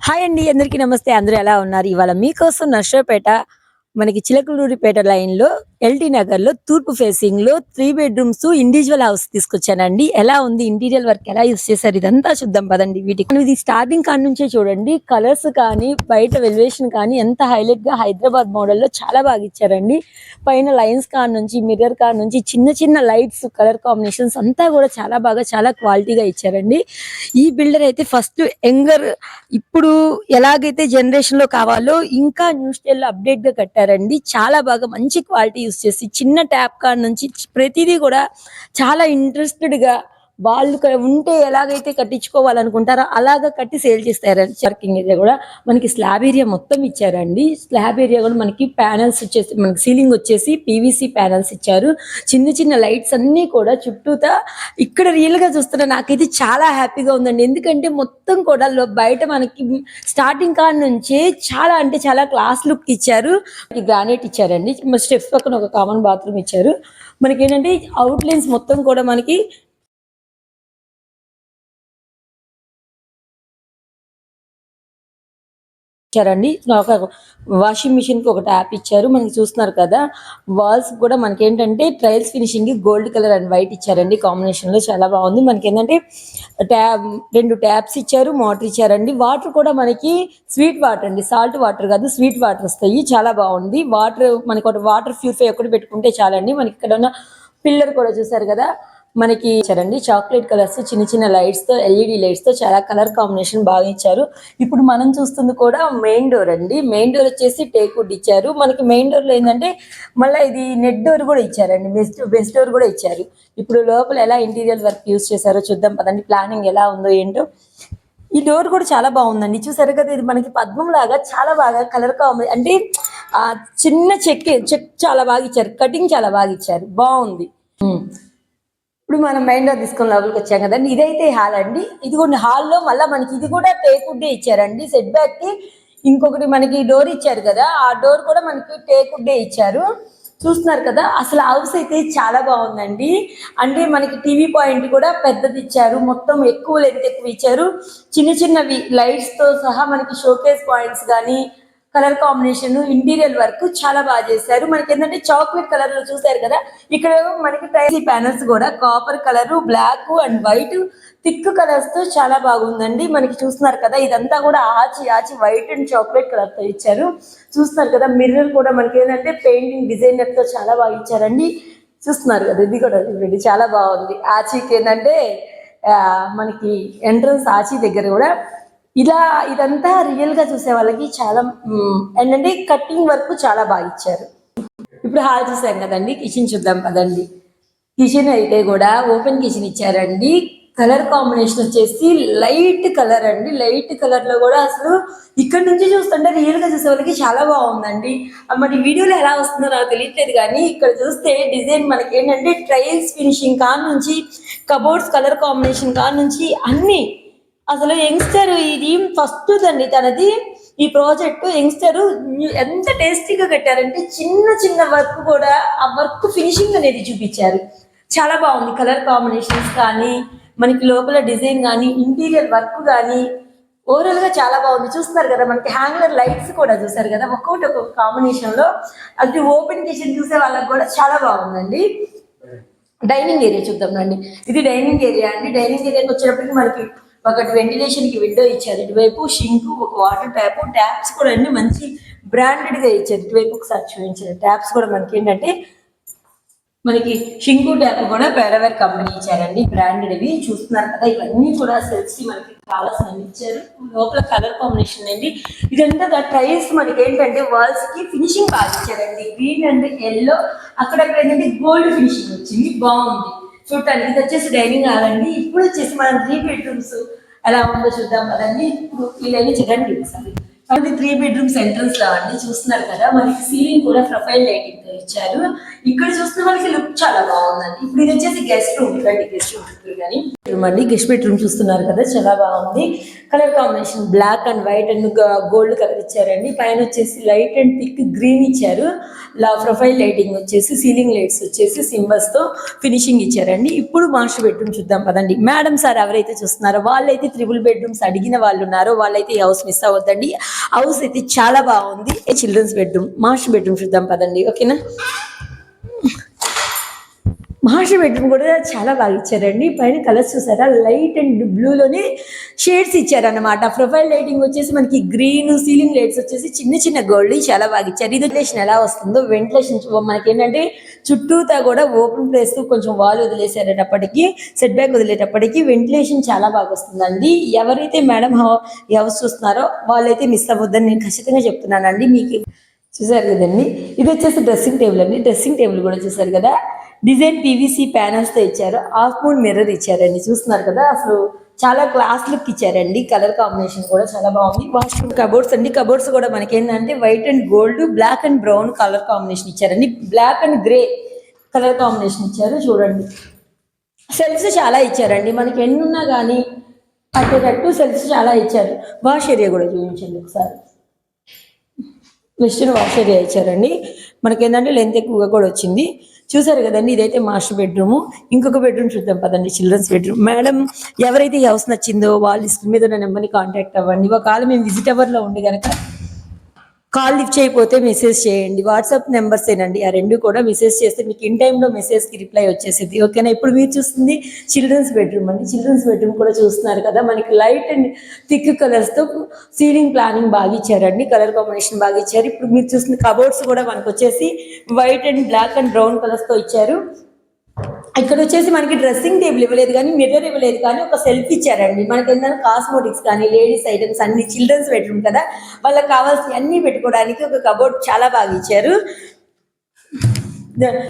Hi అండి అందరికీ నమస్తే. అందరూ ఎలా ఉన్నారు? ఇవాళ మీకోసం నర్సరావుపేట మనకి చిలకలూరిపేట లైన్లో ఎల్టీ నగర్లో తూర్పు ఫేసింగ్లో త్రీ బెడ్రూమ్స్ ఇండివిజువల్ హౌస్ తీసుకొచ్చానండి. ఎలా ఉంది? ఇంటీరియర్ వర్క్ ఎలా యూస్ చేశారు? ఇదంతా చూద్దాం పదండి వీటికి. ఇది స్టార్టింగ్ కాడ నుంచే చూడండి. కలర్స్ కానీ బయట వెల్యువేషన్ కానీ ఎంత హైలైట్గా హైదరాబాద్ మోడల్లో చాలా బాగా ఇచ్చారండి. పైన లైన్స్ కాడ నుంచి మిర్రర్ కాడ నుంచి చిన్న చిన్న లైట్స్ కలర్ కాంబినేషన్స్ అంతా కూడా చాలా బాగా చాలా క్వాలిటీగా ఇచ్చారండి. ఈ బిల్డర్ అయితే ఫస్ట్ యంగర్. ఇప్పుడు ఎలాగైతే జనరేషన్లో కావాలో ఇంకా న్యూ స్టైల్లో అప్డేట్ పెట్టారండి. చాలా బాగా మంచి క్వాలిటీ యూస్ చేసి చిన్న ట్యాప్ కాడ నుంచి ప్రతిదీ కూడా చాలా ఇంట్రెస్టెడ్గా వాళ్ళు ఉంటే ఎలాగైతే కట్టించుకోవాలనుకుంటారో అలాగా కట్టి సేల్ చేస్తారండి పార్కింగ్ ఏరియా కూడా మనకి స్లాబ్ ఏరియా మొత్తం ఇచ్చారండి. స్లాబ్ ఏరియా కూడా మనకి ప్యానల్స్ వచ్చేసి మనకి సీలింగ్ వచ్చేసి పీవీసీ ప్యానల్స్ ఇచ్చారు. చిన్న చిన్న లైట్స్ అన్ని కూడా చుట్టూతా ఇక్కడ రియల్గా చూస్తున్నా నాకైతే చాలా హ్యాపీగా ఉందండి. ఎందుకంటే మొత్తం కూడా బయట మనకి స్టార్టింగ్ కాడ నుంచే చాలా అంటే చాలా క్లాస్ లుక్ ఇచ్చారు. గ్రానైట్ ఇచ్చారండి. స్టెప్స్ పక్కన ఒక కామన్ బాత్రూమ్ ఇచ్చారు. మనకి ఏంటంటే అవుట్ లైన్స్ మొత్తం కూడా మనకి ఇచ్చారండి. ఒక వాషింగ్ మిషన్కి ఒక ట్యాప్ ఇచ్చారు. మనకి చూస్తున్నారు కదా వాల్స్ కూడా మనకి ఏంటంటే trials finishing gold colour and white ఇచ్చారండి. కాంబినేషన్లో చాలా బాగుంది. మనకి ఏంటంటే ట్యాబ్ రెండు ట్యాప్స్ ఇచ్చారు మోటార్ ఇచ్చారండి. వాటర్ కూడా మనకి స్వీట్ వాటర్ అండి. సాల్ట్ వాటర్ కాదు స్వీట్ వాటర్ వస్తాయి. చాలా బాగుంది. వాటర్ మనకి ఒక వాటర్ ప్యూరిఫై ఒకటి పెట్టుకుంటే చాలండి. మనకి ఇక్కడ ఉన్న పిల్లర్ కూడా చూసారు కదా మనకి ఇచ్చారండి. చాక్లెట్ కలర్స్ చిన్న చిన్న లైట్స్తో ఎల్ఈడి లైట్స్తో చాలా కలర్ కాంబినేషన్ బాగా ఇచ్చారు. ఇప్పుడు మనం చూస్తుంది కూడా మెయిన్ డోర్ అండి. మెయిన్ డోర్ వచ్చేసి టేక్ వుడ్ ఇచ్చారు. మనకి మెయిన్ డోర్లో ఏంటంటే మళ్ళీ ఇది నెట్ డోర్ కూడా ఇచ్చారండి. బెస్ట్ బెస్ట్ డోర్ కూడా ఇచ్చారు. ఇప్పుడు లోపల ఎలా ఇంటీరియర్ వర్క్ యూస్ చేశారో చూద్దాం పదండి. ప్లానింగ్ ఎలా ఉందో ఏంటో. ఈ డోర్ కూడా చాలా బాగుందండి. చూసారు కదా ఇది మనకి పద్మం లాగా చాలా బాగా కలర్ కాంబినేషన్ అంటే ఆ చిన్న చెక్ చెక్ చాలా బాగా ఇచ్చారు. కటింగ్ చాలా బాగా ఇచ్చారు. బాగుంది. ఇప్పుడు మనం మైండ్లో తీసుకుని లోపలికి వచ్చాం కదండి. ఇదైతే హాల్ అండి. ఇది కూడా హాల్లో మళ్ళీ మనకి ఇది కూడా టేకుడ్డే ఇచ్చారండి. సెట్ బ్యాక్కి ఇంకొకటి మనకి డోర్ ఇచ్చారు కదా ఆ డోర్ కూడా మనకి టేకుడ్డే ఇచ్చారు. చూస్తున్నారు కదా అసలు హౌస్ అయితే చాలా బాగుందండి. అంటే మనకి టీవీ పాయింట్ కూడా పెద్దది ఇచ్చారు. మొత్తం ఎక్కువ లెంత్ ఎక్కువ ఇచ్చారు. చిన్న చిన్నవి లైట్స్తో సహా మనకి షోకేస్ పాయింట్స్ కానీ కలర్ కాంబినేషన్ ఇంటీరియర్ వర్క్ చాలా బాగా చేశారు. మనకి ఏంటంటే చాక్లెట్ కలర్లో చూసారు కదా ఇక్కడ మనకి టైసీ ప్యానల్స్ కూడా copper colour black and white thick కలర్స్తో చాలా బాగుందండి. మనకి చూస్తున్నారు కదా ఇదంతా కూడా ఆచి ఆచి వైట్ అండ్ చాక్లెట్ కలర్తో ఇచ్చారు. చూస్తున్నారు కదా మిర్రర్ కూడా మనకి ఏంటంటే పెయింటింగ్ డిజైనర్తో చాలా బాగా ఇచ్చారండి. చూస్తున్నారు కదా ఇది కూడా చూడండి చాలా బాగుంది. ఆచీకి ఏంటంటే ఆ, మనకి ఎంట్రన్స్ ఆచి దగ్గర కూడా ఇలా ఇదంతా రియల్గా చూసే వాళ్ళకి చాలా ఏంటంటే కట్టింగ్ వర్క్ చాలా బాగా ఇచ్చారు. ఇప్పుడు హాల్ చూసాం కదండి కిచెన్ చూద్దాం కదండి కిచెన్ అయితే కూడా ఓపెన్ కిచెన్ ఇచ్చారండి. కలర్ కాంబినేషన్ వచ్చేసి లైట్ కలర్ అండి. లైట్ కలర్లో కూడా అసలు ఇక్కడ నుంచి చూస్తుంటే రియల్గా చూసే వాళ్ళకి చాలా బాగుందండి. మరి వీడియోలో ఎలా వస్తుందో నాకు తెలియట్లేదు కానీ ఇక్కడ చూస్తే డిజైన్ మనకి ఏంటంటే ట్రయల్స్ ఫినిషింగ్ కాడ నుంచి కబోర్డ్స్ కలర్ కాంబినేషన్ కాడ నుంచి అన్ని అసలు యంగ్స్టర్ ఇది ఫస్ట్ దండి తనది ఈ ప్రాజెక్ట్ యంగ్స్టర్ ఎంత టేస్టీగా కట్టారంటే చిన్న చిన్న వర్క్ కూడా ఆ వర్క్ ఫినిషింగ్ అనేది చూపించారు. చాలా బాగుంది. కలర్ కాంబినేషన్స్ కానీ మనకి లోపల డిజైన్ కానీ ఇంటీరియర్ వర్క్ కానీ ఓవరాల్గా చాలా బాగుంది. చూస్తున్నారు కదా మనకి హ్యాంగర్ లైట్స్ కూడా చూసారు కదా ఒక్కొక్కటి ఒక్కొక్క కాంబినేషన్లో అది ఓపెన్ కిచెన్ చూసే వాళ్ళకి కూడా చాలా బాగుందండి. డైనింగ్ ఏరియా చూద్దాం రండి. ఇది డైనింగ్ ఏరియా అండి. డైనింగ్ ఏరియాకి వచ్చేటప్పటికి మనకి ఒకటి వెంటిలేషన్కి విండో ఇచ్చారు. ఇటువైపు షింక్ ఒక వాటర్ ట్యాప్ ట్యాప్స్ కూడా అన్ని మంచి బ్రాండెడ్గా ఇచ్చారు. ఇటువైపు ఒకసారి చూపించారు ట్యాప్స్ కూడా మనకి ఏంటంటే మనకి షింకు ట్యాప్ కూడా పేరవేర్ కంపెనీ ఇచ్చారండి. బ్రాండెడ్ ఇవి. చూస్తున్నారు కదా ఇవన్నీ కూడా సెల్స్ మనకి కావాల్సిన ఇచ్చారు. లోపల కలర్ కాంబినేషన్ అండి. ఇదంతా ట్రైల్స్ మనకి ఏంటంటే వాల్స్కి ఫినిషింగ్ బాగా ఇచ్చారండి. గ్రీన్ అండ్ ఎల్లో అక్కడక్కడ ఏంటంటే గోల్డ్ ఫినిషింగ్ వచ్చింది. బాగుంది. చూడటానికి ఇది వచ్చేసి డైనింగ్ హాల్ అండి. ఇప్పుడు వచ్చేసి మనం త్రీ బెడ్రూమ్స్ ఎలా ఉందో చూద్దాం కదండి ఇప్పుడు చూడండి ఒకసారి. అది త్రీ బెడ్రూమ్స్ ఎంట్రన్స్లో అండి. చూస్తున్నారు కదా మనకి సీలింగ్ కూడా ప్రొఫైల్ లైటింగ్తో ఇచ్చారు. ఇక్కడ చూస్తే మనకి లుక్ చాలా బాగుందండి. ఇప్పుడు ఇది వచ్చేసి గెస్ట్ రూమ్ రండి గెస్ట్ రూమ్ కానీ. రూమ్ అండి గెస్ట్ బెడ్రూమ్ చూస్తున్నారు కదా చాలా బాగుంది. Colour combination black and white and gold colour ఇచ్చారండి. పైన వచ్చేసి లైట్ అండ్ థిక్ గ్రీన్ ఇచ్చారు. లా ప్రొఫైల్ లైటింగ్ వచ్చేసి సీలింగ్ లైట్స్ వచ్చేసి సింబల్స్తో ఫినిషింగ్ ఇచ్చారండి. ఇప్పుడు మాస్టర్ బెడ్రూమ్ చూద్దాం పదండి. మేడం సార్ ఎవరైతే చూస్తున్నారో వాళ్ళైతే త్రిబుల్ బెడ్రూమ్స్ అడిగిన వాళ్ళు ఉన్నారో వాళ్ళైతే ఈ హౌస్ మిస్ అవ్వద్దండి. హౌస్ అయితే చాలా బాగుంది. చిల్డ్రన్స్ బెడ్రూమ్ మాస్టర్ బెడ్రూమ్ చూద్దాం పదండి. ఓకేనా? మహారాష్ట్ర బెడ్రూమ్ కూడా చాలా బాగా ఇచ్చారండి. పైన కలర్స్ చూసారా? లైట్ అండ్ బ్లూలోనే షేడ్స్ ఇచ్చారన్నమాట. ప్రొఫైల్ లైటింగ్ వచ్చేసి మనకి గ్రీన్ సీలింగ్ లైట్స్ వచ్చేసి చిన్న చిన్న గోల్డ్ చాలా బాగా ఇచ్చారు. ఇది వెంటిలేషన్ ఎలా వస్తుందో వెంటిలేషన్ మనకి ఏంటంటే చుట్టూతా కూడా ఓపెన్ ప్లేస్ కొంచెం వాల్ వదిలేసేటప్పటికి సెట్ బ్యాక్ వదిలేటప్పటికి వెంటిలేషన్ చాలా బాగా వస్తుందండి. ఎవరైతే మేడం ఎవరు హౌస్ చూస్తున్నారో వాళ్ళైతే మిస్ అవ్వద్దని నేను ఖచ్చితంగా చెప్తున్నానండి. మీకు చూసారు కదండి? ఇది వచ్చేసి డ్రెస్సింగ్ టేబుల్ అండి. డ్రెస్సింగ్ టేబుల్ కూడా చూసారు కదా? డిజైన్ పీవీసీ ప్యానల్స్తో ఇచ్చారు. హాఫ్ మూన్ మిర్రర్ ఇచ్చారండి. చూస్తున్నారు కదా? అసలు చాలా క్లాస్ లుక్ ఇచ్చారండి. కలర్ కాంబినేషన్ కూడా చాలా బాగుంది. వాష్రూమ్ కబోర్డ్స్ అండి. కబోర్డ్స్ కూడా మనకి ఏంటంటే white and gold black and brown colour combination ఇచ్చారండి. Black and grey colour combination ఇచ్చారు. చూడండి. సెల్ఫ్స్ చాలా ఇచ్చారండి. మనకి ఎన్నున్నా కానీ పట్టేటట్టు సెల్ఫ్స్ చాలా ఇచ్చారు. వాష్ ఏరియా కూడా చూపించండి ఒకసారి. వెస్టర్న్ వాష్ ఏరియా ఇచ్చారండి మనకి ఏంటంటే లెంత్ ఎక్కువగా కూడా వచ్చింది. చూసారు కదండి ఇదైతే మాస్టర్ బెడ్రూమ్. ఇంకొక బెడ్రూమ్ చూద్దాం పదండి చిల్డ్రన్స్ బెడ్రూమ్ మేడం ఎవరైతే ఈ హౌస్ నచ్చిందో వాళ్ళ స్క్రీన్ మీద ఉన్న నెంబర్ని కాంటాక్ట్ అవ్వండి. ఒకవేళ మేము విజిట్ అవర్లో ఉండి కనుక కాల్ లిఫ్ట్ చేయకపోతే మెసేజ్ చేయండి. వాట్సాప్ నెంబర్స్ ఏనండి. ఆ రెండు కూడా మెసేజ్ చేస్తే మీకు ఇన్ టైంలో మెసేజ్కి రిప్లై వచ్చేసింది. ఓకేనా? ఇప్పుడు మీరు చూస్తుంది చిల్డ్రన్స్ బెడ్రూమ్ అండి. చిల్డ్రన్స్ బెడ్రూమ్ కూడా చూస్తున్నారు కదా మనకి లైట్ అండ్ థిక్ కలర్స్తో సీలింగ్ ప్లానింగ్ బాగా ఇచ్చారండి. కలర్ కాంబినేషన్ బాగా ఇచ్చారు. ఇప్పుడు మీరు చూస్తుంది కబోర్డ్స్ కూడా మనకు వచ్చేసి white and black and brown కలర్స్తో ఇచ్చారు. ఇక్కడ వచ్చేసి మనకి డ్రెస్సింగ్ టేబుల్ ఇవ్వలేదు కానీ మిర్రర్ ఇవ్వలేదు కానీ ఒక సెల్ఫ్ ఇచ్చారండి. మనకి ఏంటంటే కాస్మోటిక్స్ కానీ లేడీస్ ఐటమ్స్ అన్ని చిల్డ్రన్స్ బెడ్రూమ్ కదా. వాళ్ళకి కావాల్సిన అన్ని పెట్టుకోవడానికి ఒక కబోర్డ్ చాలా బాగా ఇచ్చారు. ద-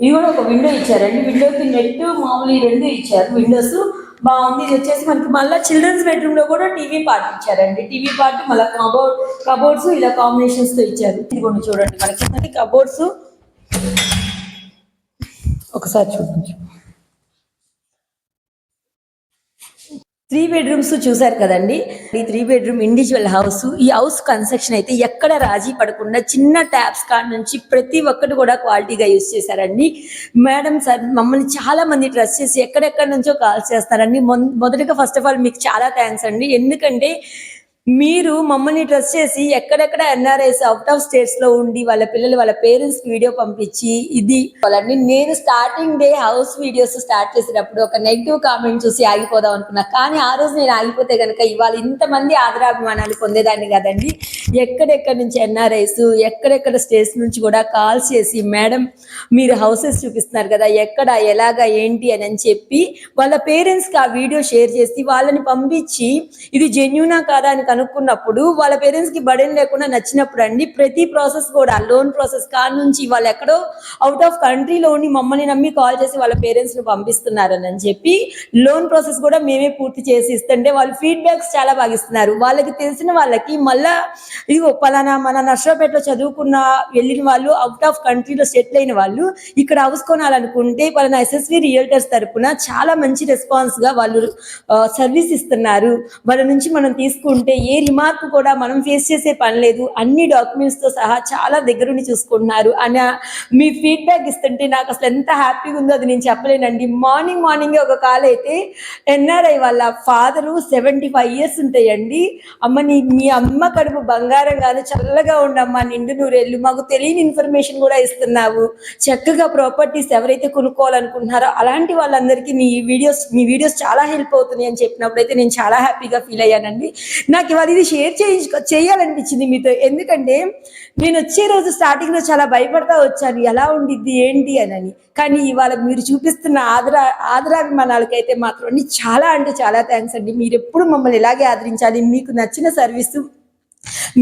ఇది కూడా ఒక విండో ఇచ్చారండి. విండోకి నెట్ మామూలు రెండు ఇచ్చారు. విండోస్ బాగుంది. ఇది వచ్చేసి మనకి మళ్ళీ చిల్డ్రన్స్ బెడ్రూమ్లో కూడా టీవీ పార్ట్ ఇచ్చారండి. టీవీ పార్ట్ మళ్ళీ కబోర్డ్ కబోర్డ్స్ ఇలా కాంబినేషన్స్తో ఇచ్చారు. ఇది కొన్ని చూడండి. మనకి కబోర్డ్స్ ఒకసారి చూపించు త్రీ బెడ్రూమ్స్ చూసారు కదండి? ఈ త్రీ బెడ్రూమ్ ఇండివిజువల్ హౌస్ ఈ హౌస్ కన్స్ట్రక్షన్ అయితే ఎక్కడ రాజీ పడకుండా చిన్న ట్యాప్స్ కాడ నుంచి ప్రతి ఒక్కటి కూడా క్వాలిటీగా యూస్ చేశారండి. మేడం సార్ మమ్మల్ని చాలా మంది ట్రస్ట్ చేసి ఎక్కడెక్కడి నుంచో కాల్ చేస్తారండి. మొదటిగా ఫస్ట్ ఆఫ్ ఆల్ మీకు చాలా థ్యాంక్స్ అండి. ఎందుకంటే మీరు మమ్మల్ని ట్రస్ట్ చేసి ఎక్కడెక్కడ ఎన్ఆర్ఐస్ అవుట్ ఆఫ్ స్టేట్స్లో ఉండి వాళ్ళ పిల్లలు వాళ్ళ పేరెంట్స్ వీడియో పంపించి ఇది వాళ్ళని నేను starting day house videos start చేసేటప్పుడు ఒక నెగిటివ్ కామెంట్ చూసి ఆగిపోదాం అనుకున్నా. కానీ ఆ రోజు నేను ఆగిపోతే కనుక ఇవాళ ఇంతమంది ఆదరాభిమానాలు పొందేదాన్ని కదండి. ఎక్కడెక్కడి నుంచి ఎన్ఆర్ఐస్ ఎక్కడెక్కడ స్టేట్స్ నుంచి కూడా కాల్స్ చేసి మేడం మీరు హౌసెస్ చూపిస్తున్నారు కదా ఎక్కడ ఎలాగా ఏంటి? అని అని చెప్పి వాళ్ళ పేరెంట్స్కి ఆ వీడియో షేర్ చేసి వాళ్ళని పంపించి ఇది జెన్యునా కాదా? అని కనుక్కున్నప్పుడు వాళ్ళ పేరెంట్స్కి బడెన్ లేకుండా నచ్చినప్పుడు అండి ప్రతి ప్రాసెస్ కూడా లోన్ ప్రాసెస్ కాడ నుంచి వాళ్ళు ఎక్కడో అవుట్ ఆఫ్ కంట్రీలో ఉండి మమ్మల్ని నమ్మి కాల్ చేసి వాళ్ళ పేరెంట్స్ను పంపిస్తున్నారని అని చెప్పి లోన్ ప్రాసెస్ కూడా మేమే పూర్తి చేసి ఇస్తుంటే వాళ్ళు ఫీడ్బ్యాక్స్ చాలా బాగా ఇస్తున్నారు. వాళ్ళకి తెలిసిన వాళ్ళకి మళ్ళా ఇదిగో పలానా మన నర్సరాపేటలో చదువుకున్న వెళ్ళిన వాళ్ళు అవుట్ ఆఫ్ కంట్రీలో సెటిల్ అయిన వాళ్ళు ఇక్కడ హౌస్ కొనాలనుకుంటే పలానా ఎస్ఎస్వి రియల్టర్స్ తరపున చాలా మంచి రెస్పాన్స్గా వాళ్ళు సర్వీస్ ఇస్తున్నారు. వాళ్ళ నుంచి మనం తీసుకుంటే ఏ రిమార్క్ కూడా మనం ఫేస్ చేసే పని లేదు. అన్ని డాక్యుమెంట్స్తో సహా చాలా దగ్గరుండి చూసుకుంటున్నారు. అని మీ ఫీడ్బ్యాక్ ఇస్తుంటే నాకు అసలు ఎంత హ్యాపీగా ఉందో అది నేను చెప్పలేనండి. మార్నింగ్ మార్నింగ్ ఒక కాల్ అయితే ఎన్ఆర్ఐ వాళ్ళ ఫాదరు సెవెంటీ ఫైవ్ ఇయర్స్ ఉంటాయండి. అమ్మ నీ మీ అమ్మ కడుపు బంగారం కాదు చల్లగా ఉండమ్మా నిండు నూరేళ్ళు. మాకు తెలియని ఇన్ఫర్మేషన్ కూడా ఇస్తున్నావు. చక్కగా ప్రాపర్టీస్ ఎవరైతే కొనుక్కోవాలనుకుంటున్నారో అలాంటి వాళ్ళందరికీ మీ వీడియోస్ మీ వీడియోస్ చాలా హెల్ప్ అవుతున్నాయి అని చెప్పినప్పుడు అయితే నేను చాలా హ్యాపీగా ఫీల్ అయ్యానండి. నాకు ఇవాళ ఇది షేర్ చేయించుకో చేయాలనిపించింది మీతో. ఎందుకంటే నేను వచ్చే రోజు స్టార్టింగ్లో చాలా భయపడతా వచ్చాను. ఎలా ఉండిద్ది ఏంటి అని కానీ ఇవాళ మీరు చూపిస్తున్న ఆదరా ఆదరాభిమానాలకైతే మాత్రం అండి చాలా అంటే చాలా థ్యాంక్స్ అండి. మీరు ఎప్పుడు మమ్మల్ని ఇలాగే ఆదరించాలి. మీకు నచ్చిన సర్వీసు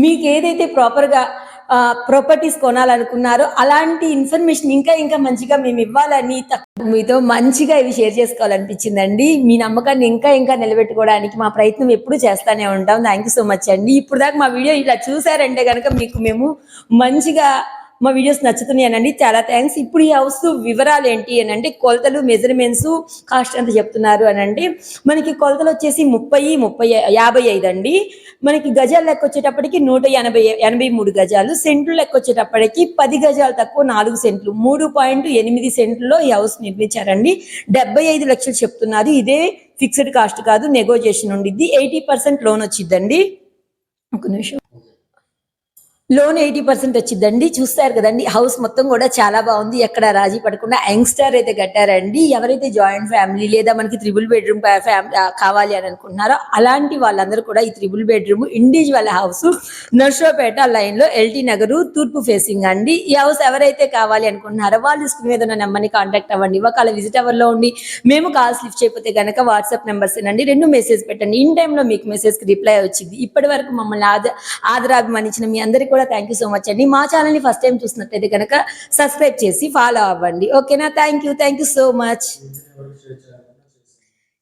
మీకు ఏదైతే ప్రాపర్గా ప్రాపర్టీస్ కొనాలనుకున్నారో అలాంటి ఇన్ఫర్మేషన్ ఇంకా ఇంకా మంచిగా మేము ఇవ్వాలని మీతో మంచిగా ఇవి షేర్ చేసుకోవాలనిపించిందండి. మీ నమ్మకాన్ని ఇంకా ఇంకా నిలబెట్టుకోవడానికి మా ప్రయత్నం ఎప్పుడు చేస్తానే ఉంటాం. థ్యాంక్ యూ సో మచ్ అండి. ఇప్పుడు దాకా మా వీడియో ఇలా చూసారంటే కనుక మీకు మేము మంచిగా మా వీడియోస్ నచ్చుతున్నాయనండి చాలా థ్యాంక్స్ ఇప్పుడు ఈ హౌస్ వివరాలు ఏంటి అని అంటే కొలతలు మెజర్మెంట్స్ కాస్ట్ ఎంత చెప్తున్నారు అని అంటే మనకి కొలతలు వచ్చేసి ముప్పై ముప్పై యాభై ఐదు అండి. మనకి గజాలు లెక్క వచ్చేటప్పటికి నూట ఎనభై ఎనభై మూడు గజాలు. సెంట్లు లెక్క వచ్చేటప్పటికి పది గజాలు తక్కువ నాలుగు సెంట్లు. మూడు పాయింట్ ఎనిమిది సెంట్లలో ఈ హౌస్ నిర్మించారండి. డెబ్బై ఐదు లక్షలు చెప్తున్నారు. ఇదే ఫిక్స్డ్ కాస్ట్ కాదు నెగోజియేషన్ ఉండిద్ది. ఎయిటీ పర్సెంట్ లోన్ వచ్చిద్దండి. ఒక నిమిషం. లోన్ ఎయిటీ పర్సెంట్ వచ్చిందండి. చూస్తారు కదండి హౌస్ మొత్తం కూడా చాలా బాగుంది. ఎక్కడ రాజీ పడకుండా యంగ్స్టర్ అయితే కట్టారండి. ఎవరైతే జాయింట్ ఫ్యామిలీ లేదా మనకి త్రిబుల్ బెడ్రూమ్ ఫ్యామిలీ కావాలి అని అనుకుంటున్నారో అలాంటి వాళ్ళందరూ కూడా ఈ త్రిబుల్ బెడ్రూమ్ ఇండివిజువల్ హౌస్ నర్సోపేట లైన్లో ఎల్టీ నగరు తూర్పు ఫేసింగ్ అండి. ఈ హౌస్ ఎవరైతే కావాలి అనుకుంటున్నారో వాళ్ళు స్క్రీన్ మీద ఉన్న నెంబర్ని కాంటాక్ట్ అవ్వండి. ఒకవేళ విజిట్ అవర్లో ఉండి మేము కాల్స్ లిఫ్ట్ చేయకపోతే కనుక వాట్సాప్ నెంబర్స్ అండి రెండు మెసేజ్ పెట్టండి. ఇన్ టైంలో మీకు మెసేజ్కి రిప్లై వచ్చింది. ఇప్పటి వరకు మమ్మల్ని ఆద ఆదరాభిమానించిన మీ అందరికీ కూడా థ్యాంక్ యూ సో మచ్ అండి. మా ఛానల్ని ఫస్ట్ టైం చూసినట్టయితే కనుక సబ్స్క్రైబ్ చేసి ఫాలో అవ్వండి. ఓకేనా thank you thank you so much